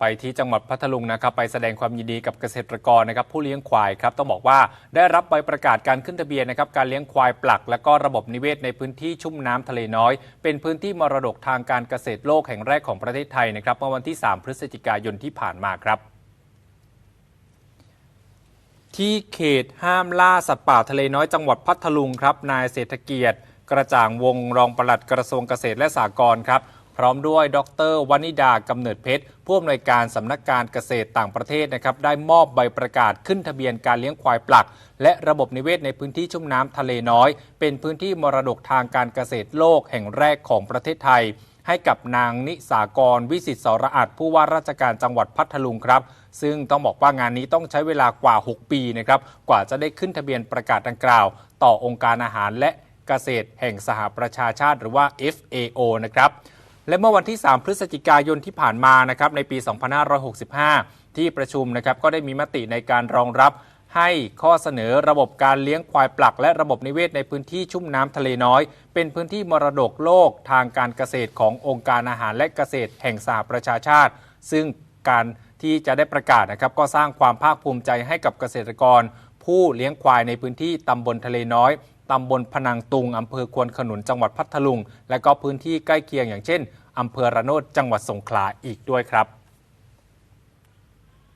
ไปที่จังหวัดพัทลุงนะครับไปแสดงความยินดีกับเกษตรกรนะครับผู้เลี้ยงควายครับต้องบอกว่าได้รับใบประกาศการขึ้นทะเบียนนะครับการเลี้ยงควายปลัก และก็ระบบนิเวศในพื้นที่ชุ่มน้ำทะเลน้อย เป็นพื้นที่มรดกทางการเกษตรโลกแห่งแรกของประเทศไทยนะครับเมื่อวันที่ 3 พฤศจิกายนที่ผ่านมาครับที่เขตห้ามล่าสัตว์ป่าทะเลน้อยจังหวัดพัทลุงครับนายเศรษฐเกียรติกระจ่างวงรองปลัดกระทรวงเกษตรและสหกรณ์ครับ พร้อมด้วยดรวนิดากำเนิดเพชรผู้อำนวยการสำนักการเกษตรต่างประเทศนะครับได้มอบใบประกาศขึ้นทะเบียนการเลี้ยงควายปลัก และระบบนิเวศในพื้นที่ชุ่มน้ำทะเลน้อย เป็นพื้นที่มรดกทางการเกษตรโลกแห่งแรกของประเทศไทย ให้กับนางนิสากร วิสิตสรอาดผู้ว่าราชการจังหวัดพัทลุงครับ ซึ่งต้องบอกว่างานนี้ต้องใช้เวลากว่า 6 ปีนะครับกว่าจะได้ขึ้นทะเบียนประกาศดังกล่าว ต่อองค์การอาหารและเกษตรแห่งสหประชาชาติ หรือว่า FAO นะครับ และเมื่อวันที่ 3 พฤศจิกายนที่ผ่านมานะครับในปี 2565 ที่ประชุมนะครับก็ได้มีมติในการรองรับให้ข้อเสนอระบบการเลี้ยงควายปลัก และระบบนิเวศในพื้นที่ชุ่มน้ำทะเลน้อย เป็นพื้นที่มรดกโลกทางการเกษตรขององค์การอาหารและเกษตรแห่งสหประชาชาติ ซึ่งการที่จะได้ประกาศนะครับก็สร้างความภาคภูมิใจให้กับเกษตรกร ผู้เลี้ยงควายในพื้นที่ตำบลทะเลน้อย ตำบลพนังตุงอำเภอควนขนุนจังหวัดพัทลุง และก็พื้นที่ใกล้เคียงอย่างเช่นอำเภอระโนดจังหวัดสงขลาอีกด้วยครับ